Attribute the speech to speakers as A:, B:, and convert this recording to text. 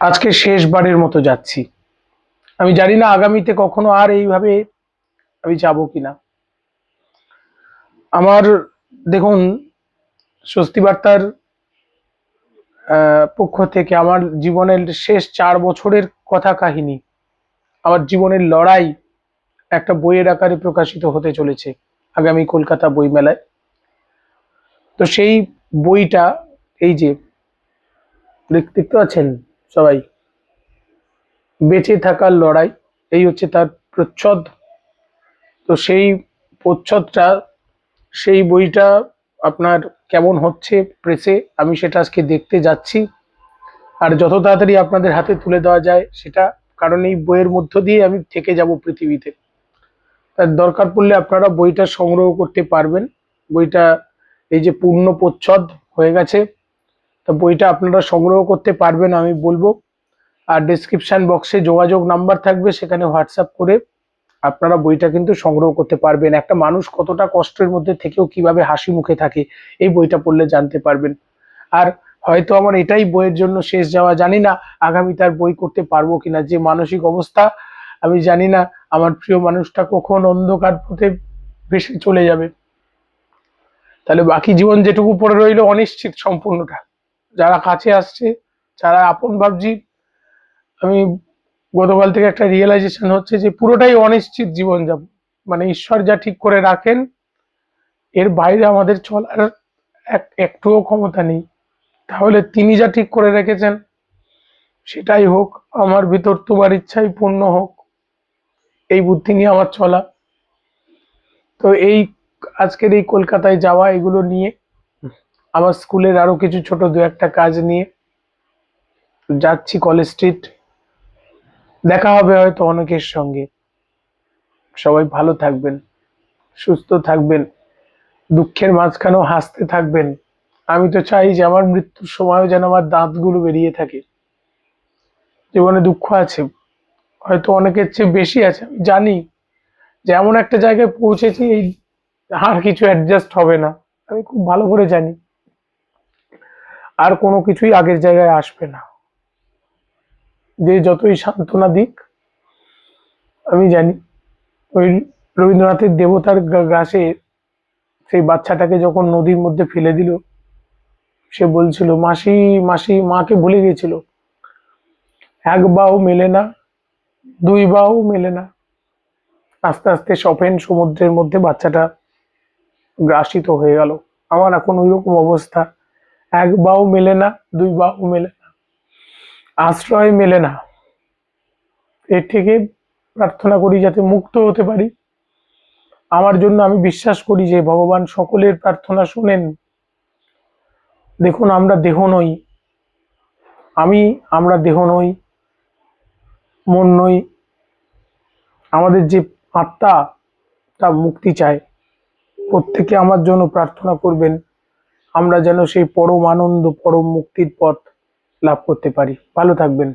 A: আজকে শেষবারের মতো যাচ্ছি। আমি জানি না আগামীতে কখনো আর এইভাবে আমি যাব কিনা। আমার, দেখুন স্বস্তি বার্তার পক্ষ থেকে আমার জীবনের শেষ চার বছরের কথা কাহিনী, আমার জীবনের লড়াই একটা বইয়ের আকারে প্রকাশিত হতে চলেছে আগামী কলকাতা বইমেলায়। তো সেই বইটা, এই যে দেখতে পাচ্ছেন? সবাই। বেঁচে থাকার লড়াই, এই হচ্ছে তার প্রচ্ছদ। তো সেই প্রচ্ছদটা, সেই বইটা আপনার কেমন হচ্ছে প্রেসে আমি সেটা আজকে দেখতে যাচ্ছি। আর যত তাড়াতাড়ি আপনাদের হাতে তুলে দেওয়া যায়, সেটা কারণ এই বইয়ের মধ্য দিয়ে আমি থেকে যাব পৃথিবীতে। তার দরকার পড়লে আপনারা বইটা সংগ্রহ করতে পারবেন। বইটা এই যে পূর্ণ প্রচ্ছদ হয়ে গেছে। তা বইটা আপনারা সংগ্রহ করতে পারবেন, আমি বলব। আর ডেসক্রিপশন বক্সে যোগাযোগ নাম্বার থাকবে, সেখানে হোয়াটসঅ্যাপ করে আপনারা বইটা কিন্তু সংগ্রহ করতে পারবেন। একটা মানুষ কতটা কষ্টের মধ্যে থেকেও কীভাবে হাসি মুখে থাকে, এই বইটা পড়লে জানতে পারবেন। আর হয়তো আমার এটাই বইয়ের জন্য শেষ যাওয়া, জানি না আগামী তার বই করতে পারব কিনা। যে মানসিক অবস্থা, আমি জানি না, আমার প্রিয় মানুষটা কখন অন্ধকার পথে ভেসে চলে যাবে। তাহলে বাকি জীবন যেটুকু পড়ে রইল, অনিশ্চিত সম্পূর্ণটা। যারা কাছে আসছে, যারা আপন ভাবছি, আমি গতকাল থেকে একটা রিয়েলাইজেশন হচ্ছে যে পুরোটাই অনিশ্চিত জীবন যাব মানে ঈশ্বর যা ঠিক করে রাখেন, এর বাইরে আমাদের চলার এক, একটুও ক্ষমতা নেই। তাহলে তিনি যা ঠিক করে রেখেছেন, সেটাই হোক, আমার ভিতর তোমার ইচ্ছাই পূর্ণ হোক, এই বুদ্ধি নিয়ে আমার চলা। তো এই আজকের এই কলকাতায় যাওয়া, এগুলো নিয়ে আমার স্কুলের আরও কিছু ছোট দু একটা কাজ নিয়ে যাচ্ছি কলেজ স্ট্রিট দেখা হবে হয়তো অনেকের সঙ্গে। সবাই ভালো থাকবেন, সুস্থ থাকবেন, দুঃখের মাঝখানেও হাসতে থাকবেন। আমি তো চাই যে আমার মৃত্যুর সময়ও যেন আমার দাঁতগুলো বেরিয়ে থাকে। জীবনে দুঃখ আছে, হয়তো অনেকের চেয়ে বেশি আছে, আমি জানি যে এমন একটা জায়গায় পৌঁছেছি, এই আর কিছু অ্যাডজাস্ট হবে না। আমি খুব ভালো করে জানি। আর কোনো কিছুই আগের জায়গায় আসবে না। যে যতই সান্ত্বনা দিক, আমি জানি ওই রবীন্দ্রনাথের দেবতার গাছে সেই বাচ্চাটাকে যখন নদীর মধ্যে ফেলে দিল, সে বলছিল, মাসি মাসি, মাকে ভুলে গিয়েছিল এক বাও মেলে না, দুই বাও মেলে না। আস্তে আস্তে সপেন সমুদ্রের মধ্যে বাচ্চাটা গ্রাসিত হয়ে গেল। আমার এখন ওইরকম অবস্থা। এক বাও মেলে না, দুই বাও মেলে না। আশ্রয় মেলে না। এর থেকে প্রার্থনা করি যাতে মুক্ত হতে পারি। আমার জন্য আমি বিশ্বাস করি যে ভগবান সকলের প্রার্থনা শোনেন। দেখুন, আমরা দেহ নই। আমি, আমরা দেহ নই। মন নই। আমাদের যে আত্মা, তা মুক্তি চায়। প্রত্যেকে আমার জন্য প্রার্থনা করবেন। আমরা যেন সেই পরম আনন্দ পরম মুক্তির পথ লাভ করতে পারি। ভালো থাকবেন।